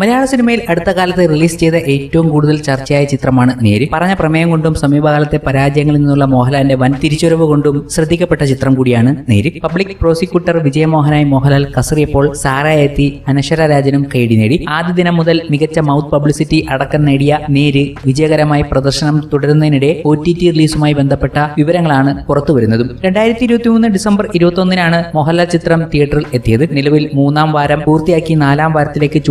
മലയാള സിനിമയിൽ അടുത്ത കാലത്ത് റിലീസ് ചെയ്ത ഏറ്റവും കൂടുതൽ ചർച്ചയായ ചിത്രമാണ് നേര്. പറഞ്ഞ പ്രമേയം കൊണ്ടും സമീപകാലത്തെ പരാജയങ്ങളിൽ നിന്നുള്ള മോഹൻലാലിന്റെ വൻ തിരിച്ചുവരവ് കൊണ്ടും ശ്രദ്ധിക്കപ്പെട്ട ചിത്രം കൂടിയാണ് നേര്. പബ്ലിക് പ്രോസിക്യൂട്ടർ വിജയമോഹനായി മോഹൻലാൽ കസറിയപ്പോൾ സാറായ എത്തി അനശ്വര രാജനും കൈഡി നേടി. ആദ്യ ദിനം മുതൽ മികച്ച മൗത്ത് പബ്ലിസിറ്റി അടക്കം നേടിയ നേര് വിജയകരമായി പ്രദർശനം തുടരുന്നതിനിടെ ഒ ടി ടി റിലീസുമായി ബന്ധപ്പെട്ട വിവരങ്ങളാണ് പുറത്തുവരുന്നതും രണ്ടായിരത്തി ഇരുപത്തി മൂന്ന് ഡിസംബർ ഇരുപത്തി ഒന്നിനാണ് മോഹൻലാൽ ചിത്രം തിയേറ്ററിൽ എത്തിയത്. നിലവിൽ മൂന്നാം വാരം പൂർത്തിയാക്കി നാലാം വാരത്തിലേക്ക്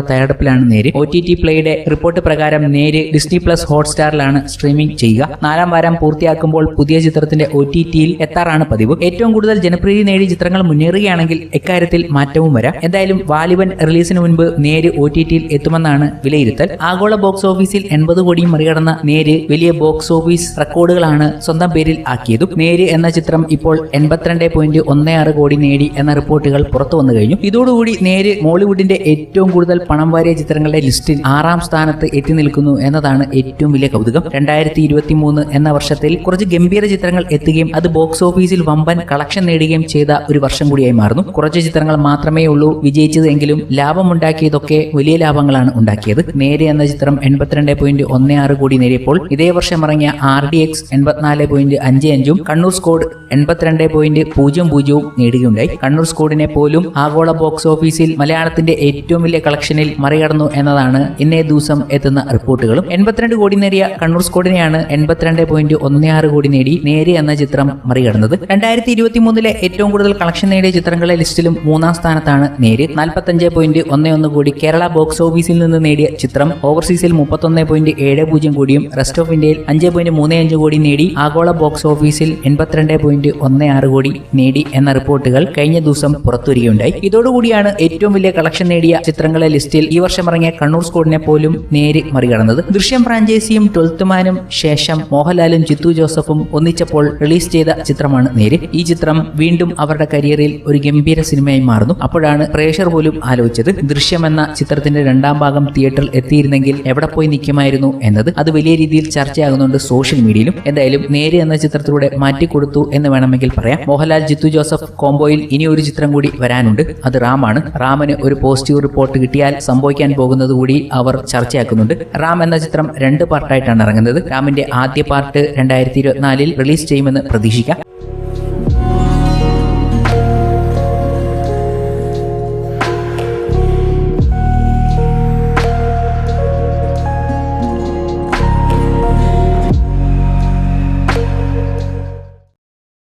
ചൂടുവെക്കാനുള്ള തയ്യാറെടുപ്പിലാണ് നേര്. ഒ ടി ടി പ്ലേയുടെ റിപ്പോർട്ട് പ്രകാരം നേര് ഡിസ്നി പ്ലസ് ഹോട്ട്സ്റ്റാറിലാണ് സ്ട്രീമിംഗ് ചെയ്യുക. നാലാം വാരം പൂർത്തിയാക്കുമ്പോൾ പുതിയ ചിത്രത്തിന്റെ ഒ ടി ടിയിൽ എത്താറാണ് പതിവ്. ഏറ്റവും കൂടുതൽ ജനപ്രീതി നേടിയ ചിത്രങ്ങൾ മുന്നേറുകയാണെങ്കിൽ എക്കാര്യത്തിൽ മാറ്റവും വരാം. എന്തായാലും വാലിബൻ റിലീസിന് മുൻപ് നേര് ഒ ടി ടിയിൽ എത്തുമെന്നാണ് വിലയിരുത്തൽ. ആഗോള ബോക്സ് ഓഫീസിൽ എൺപത് കോടിയും മറികടന്ന നേര് വലിയ ബോക്സ് ഓഫീസ് റെക്കോർഡുകളാണ് സ്വന്തം പേരിൽ ആക്കിയതും. നേര് എന്ന ചിത്രം ഇപ്പോൾ എൺപത്തിരണ്ട് പോയിന്റ് ഒന്ന് ആറ് കോടി നേടി എന്ന റിപ്പോർട്ടുകൾ പുറത്തു വന്നു കഴിഞ്ഞു. ഇതോടുകൂടി നേര് മോളിവുഡിന്റെ ഏറ്റവും കൂടുതൽ പണം വാരിയ ചിത്രങ്ങളുടെ ലിസ്റ്റിൽ ആറാം സ്ഥാനത്ത് എത്തി നിൽക്കുന്നു എന്നതാണ് ഏറ്റവും വലിയ കൗതുകം. രണ്ടായിരത്തി ഇരുപത്തി മൂന്ന് എന്ന വർഷത്തിൽ കുറച്ച് ഗംഭീര ചിത്രങ്ങൾ എത്തുകയും അത് ബോക്സ് ഓഫീസിൽ വമ്പൻ കളക്ഷൻ നേടുകയും ചെയ്ത ഒരു വർഷം കൂടിയായി മാറുന്നു. കുറച്ച് ചിത്രങ്ങൾ മാത്രമേ ഉള്ളൂ വിജയിച്ചത് എങ്കിലും ലാഭമുണ്ടാക്കിയതൊക്കെ വലിയ ലാഭങ്ങളാണ് ഉണ്ടാക്കിയത്. നേരെ എന്ന ചിത്രം എൺപത്തിരണ്ട് പോയിന്റ് ഒന്ന് ആറ് കോടി നേടിയപ്പോൾ ഇതേ വർഷം ഇറങ്ങിയ ആർ ഡി എക്സ് എൺപത്തിനാല് പോയിന്റ് അഞ്ച് അഞ്ചും കണ്ണൂർ സ്കോഡ് എൺപത്തിരണ്ട് പോയിന്റ് പൂജ്യം പൂജ്യവും നേടുകയുണ്ടായി. കണ്ണൂർ സ്കോഡിനെ പോലും ആഗോള ബോക്സ് ഓഫീസിൽ മലയാളത്തിന്റെ ഏറ്റവും വലിയ കളക്ഷനിൽ മറികടന്നു എന്നതാണ് ഇന്നേ ദിവസം എത്തുന്ന റിപ്പോർട്ടുകളും. എൺപത്തിരണ്ട് കോടി നേടിയ കണ്ണൂർ സ്കോഡിനെയാണ് എൺപത്തിരണ്ട് പോയിന്റ് ഒന്ന് ആറ് കോടി നേടി നേരെ എന്ന ചിത്രം മറികടന്നത്. രണ്ടായിരത്തി ഇരുപത്തി മൂന്നിലെ ഏറ്റവും കൂടുതൽ കളക്ഷൻ നേടിയ ചിത്രങ്ങളുടെ ലിസ്റ്റിലും മൂന്നാം സ്ഥാനത്താണ് നേര്. നാൽപ്പത്തഞ്ച് പോയിന്റ് ഒന്ന് ഒന്ന് കോടി കേരള ബോക്സ് ഓഫീസിൽ നിന്ന് നേടിയ ചിത്രം. ഓവർസീസിൽ മുപ്പത്തൊന്ന് പോയിന്റ് ഏഴ് പൂജ്യം കോടിയും റെസ്റ്റ് ഓഫ് ഇന്ത്യയിൽ അഞ്ച് പോയിന്റ് മൂന്ന് അഞ്ച് കോടി നേടി ആഗോള ബോക്സ് ഓഫീസിൽ എൺപത്തിരണ്ട് പോയിന്റ് ഒന്ന് ആറ് കോടി നേടി എന്ന റിപ്പോർട്ടുകൾ കഴിഞ്ഞ ദിവസം പുറത്തുവരികയുണ്ടായി. ഇതോടുകൂടിയാണ് ഏറ്റവും വലിയ കളക്ഷൻ നേടിയ ചിത്രങ്ങളെ ലിസ്റ്റിൽ ഈ വർഷം ഇറങ്ങിയ കണ്ണൂർ സ്കോഡിനെ പോലും നേരി മറികടന്നത്. ദൃശ്യം ഫ്രാഞ്ചൈസിയും ട്വൽത്ത് മാനും ശേഷം മോഹൻലാലും ചിത്തു ജോസഫും ഒന്നിച്ചപ്പോൾ റിലീസ് ചെയ്ത ചിത്രമാണ് നേര്. ഈ ചിത്രം വീണ്ടും അവരുടെ കരിയറിൽ ഒരു ഗംഭീര സിനിമയായി മാറുന്നു. അപ്പോഴാണ് പ്രേക്ഷർ പോലും ആലോചിച്ചത് ദൃശ്യം എന്ന ചിത്രത്തിന്റെ രണ്ടാം ഭാഗം തിയേറ്ററിൽ എത്തിയിരുന്നെങ്കിൽ എവിടെ പോയി നിൽക്കുമായിരുന്നു എന്നത്. അത് വലിയ രീതിയിൽ ചർച്ചയാകുന്നുണ്ട് സോഷ്യൽ മീഡിയയിലും. എന്തായാലും നേര് എന്ന ചിത്രത്തിലൂടെ മാറ്റിക്കൊടുത്തു എന്ന് വേണമെങ്കിൽ പറയാം. മോഹൻലാൽ ജിത്തു ജോസഫ് കോംബോയിൽ ഇനി ഒരു ചിത്രം കൂടി വരാനുണ്ട്. അത് റാമാണ്. റാമിന് ഒരു പോസിറ്റീവ് റിപ്പോർട്ട് കിട്ടിയാൽ സംഭവിക്കാൻ പോകുന്നത് കൂടി അവർ ചർച്ചയാക്കുന്നുണ്ട്. റാം എന്ന ചിത്രം രണ്ട് പാർട്ടായിട്ടാണ് ഇറങ്ങുന്നത്. റാമിന്റെ ആദ്യ പാർട്ട് രണ്ടായിരത്തി ഇരുപത്തിനാലിൽ റിലീസ് ചെയ്യുമെന്ന് പ്രതീക്ഷിക്കാം.